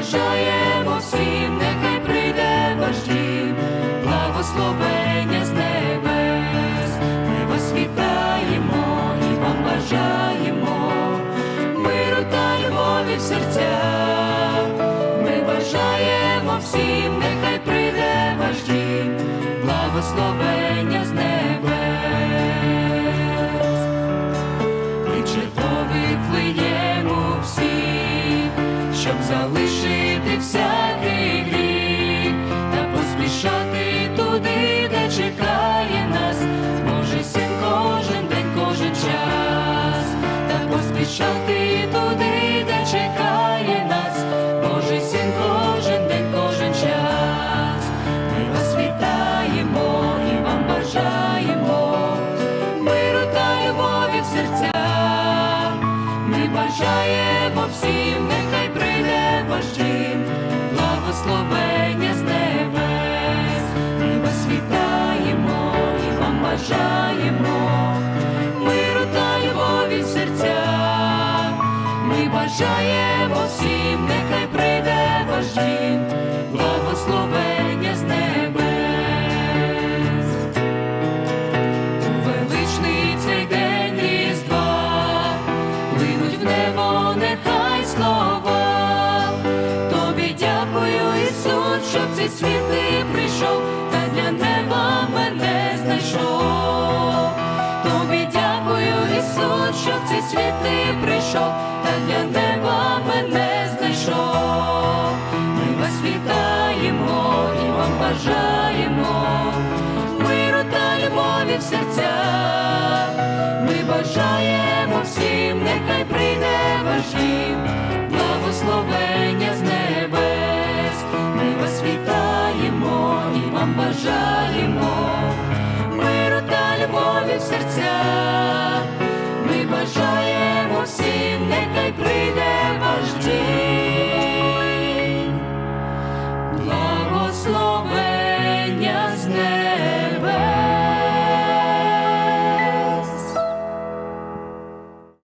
бажаємо всім, нехай прийде ваш дім, благословення з небес, ми вас вітаємо і вам бажаємо, миру та любові в серцях, ми бажаємо всім, нехай. Щоб всякий гріх та поспішати туди, де чекає нас, Божий син кожен день, кожен час, та поспішати туди, де чекає нас, Божий син кожен день, кожен час. Ми вас бажаємо миру та любові в. Ми бажаємо всім, благословення з небес. Ми вас і вам бажаємо миру та любові. Ми бажаємо всім, нехай прийде ваш дім, Ісус, щоб цей світ ти прийшов, та для неба мене знайшов. Тобі дякую, Ісус, що цей світ ти прийшов, та для неба мене знайшов. Ми вас вітаємо і вам бажаємо миру та любові в серцях. Ми бажаємо всім, бажаємо, миру та любові в серця, ми бажаємо всім, нехай прийде ваш дім.